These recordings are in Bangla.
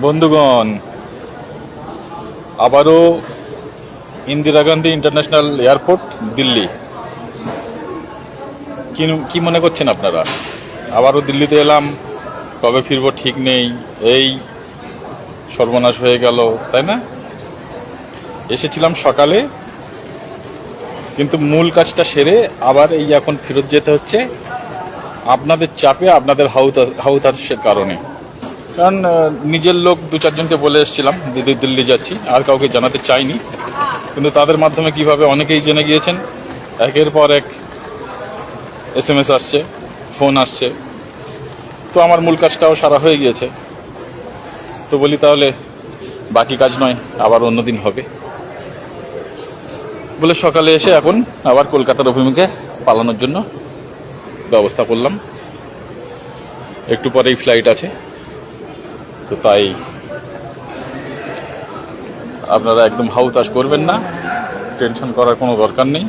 বন্ধুগণ, আবারও ইন্দিরা গান্ধী ইন্টারন্যাশনাল এয়ারপোর্ট, দিল্লি। কি মনে করছেন আপনারা? আবারও দিল্লিতে এলাম, কবে ফিরবো ঠিক নেই, এই সর্বনাশ হয়ে গেল, তাই না? এসেছিলাম সকালে, কিন্তু মূল কাজটা সেরে আবার এই এখন ফেরত যেতে হচ্ছে আপনাদের চাপে, আপনাদের হাউতা হাউতাসের কারণে। কারণ নিজের লোক দু চারজনকে বলে এসেছিলাম, দিদি দিল্লি যাচ্ছি, আর কাউকে জানাতে চাইনি। কিন্তু তাদের মাধ্যমে কীভাবে অনেকেই জেনে গিয়েছেন, একের পর এক এস এম এস আসছে, ফোন আসছে। তো আমার মূল কাজটাও সারা হয়ে গিয়েছে। তো বলি তাহলে, বাকি কাজ নয়, আবার অন্যদিন হবে। বলে সকালে এসে এখন আবার কলকাতার অভিমুখে পালানোর জন্য ব্যবস্থা করলাম। একটু পরেই ফ্লাইট আছে। তো তাই আপনারা একদম হাউতাস করবেন না। টেনশন করার কোনো দরকার নেই।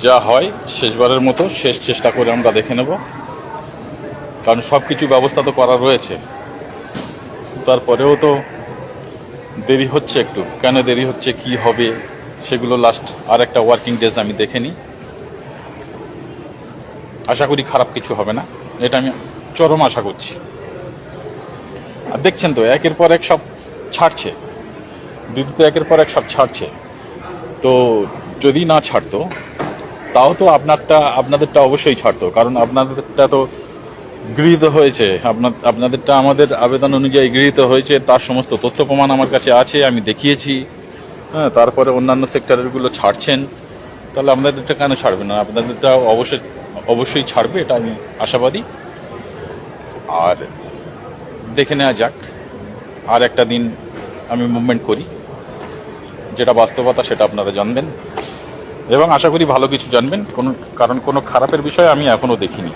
যা হয়, শেষবারের মতো শেষ চেষ্টা করে আমরা দেখে নেব। কারণ সব কিছু ব্যবস্থা তো করা রয়েছে। তারপরেও তো দেরি হচ্ছে একটু। কেন দেরি হচ্ছে, কি হবে, সেগুলো লাস্ট আর একটা ওয়ার্কিং ডেজ আমি দেখে নিই। আশা করি খারাপ কিছু হবে না। এটা আমি চরম আশা করছি। দেখছেন তো, একের পর এক সব ছাড়ছে। তো একের পর এক সব ছাড়ছে। তো যদি না ছাড়তো, তাও তো আপনারটা, আপনাদেরটা অবশ্যই ছাড়তো। কারণ আপনাদেরটা তো গৃহীত হয়েছে। আপনার আপনাদেরটা আমাদের আবেদন অনুযায়ী গৃহীত হয়েছে। তার সমস্ত তথ্য প্রমাণ আমার কাছে আছে, আমি দেখিয়েছি। হ্যাঁ তারপরে অন্যান্য সেক্টরেরগুলো ছাড়ছেন। তাহলে আপনাদেরটা কেন ছাড়বে না? আপনাদেরটা অবশ্যই অবশ্যই ছাড়বে, এটা আমি আশাবাদী। আর দেখে নেওয়া যাক। আর একটা দিন আমি মুভমেন্ট করি। যেটা বাস্তবতা, সেটা আপনারা জানবেন। এবং আশা করি ভালো কিছু জানবেন। কোনো, কারণ কোনো খারাপের বিষয় আমি এখনও দেখিনি।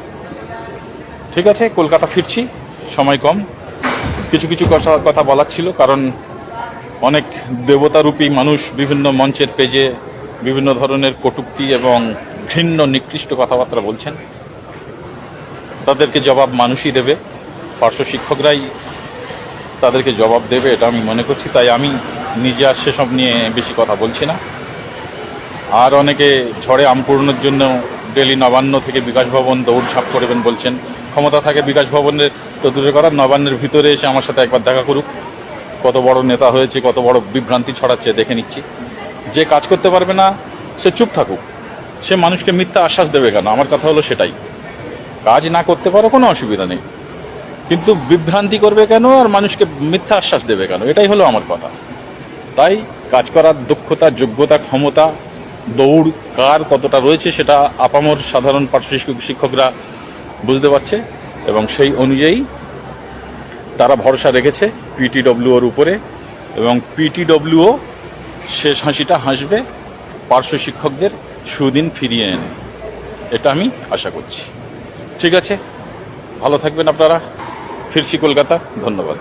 ঠিক আছে, কলকাতা ফিরছি। সময় কম। কিছু কিছু কথা কথা বলার ছিল, কারণ অনেক দেবতারূপী মানুষ বিভিন্ন মঞ্চের পেজে বিভিন্ন ধরনের কটূক্তি এবং ঘৃণ্য, নিকৃষ্ট কথাবার্তা বলছেন। তাদেরকে জবাব মানুষই দেবে। পার্শ্ব শিক্ষকরাই তাদেরকে জবাব দেবে, এটা আমি মনে করছি। তাই আমি নিজে আর সেসব নিয়ে বেশি কথা বলছি না। আর অনেকে ঝড়ে আম পূরণের জন্য ডেলি নবান্ন থেকে বিকাশ ভবন দৌড়ঝাঁপ করবেন বলছেন, ক্ষমতা থাকে বিকাশ ভবনের, তো দূরে করার নবান্নের ভিতরে এসে আমার সাথে একবার দেখা করুক। কত বড় নেতা হয়েছে, কত বড় বিভ্রান্তি ছড়াচ্ছে, দেখে নিচ্ছি। যে কাজ করতে পারবে না, সে চুপ থাকুক। সে মানুষকে মিথ্যা আশ্বাস দেবে কেন? আমার কথা হলো সেটাই। কাজ না করতে পারো, কোনো অসুবিধা নেই। কিন্তু বিভ্রান্তি করবে কেন আর মানুষকে মিথ্যা আশ্বাস দেবে কেন? এটাই হলো আমার কথা। তাই কাজ করার দক্ষতা, যোগ্যতা, ক্ষমতা, দৌড়, কার কতটা রয়েছে সেটা আপামর সাধারণ শিক্ষক- শিক্ষকরা বুঝতে পারছে এবং সেই অনুযায়ী তারা ভরসা রেখেছে পিটিডব্লিউর উপরে এবং পিটিডব্লিউও শেষ হাসিটা হাসবে পার্শ্ব শিক্ষকদের সুদিন ফিরিয়ে এনে। এটা আমি আশা করছি। ঠিক আছে? ভালো থাকবেন আপনারা। ফিরছি কলকাতা ধন্যবাদ।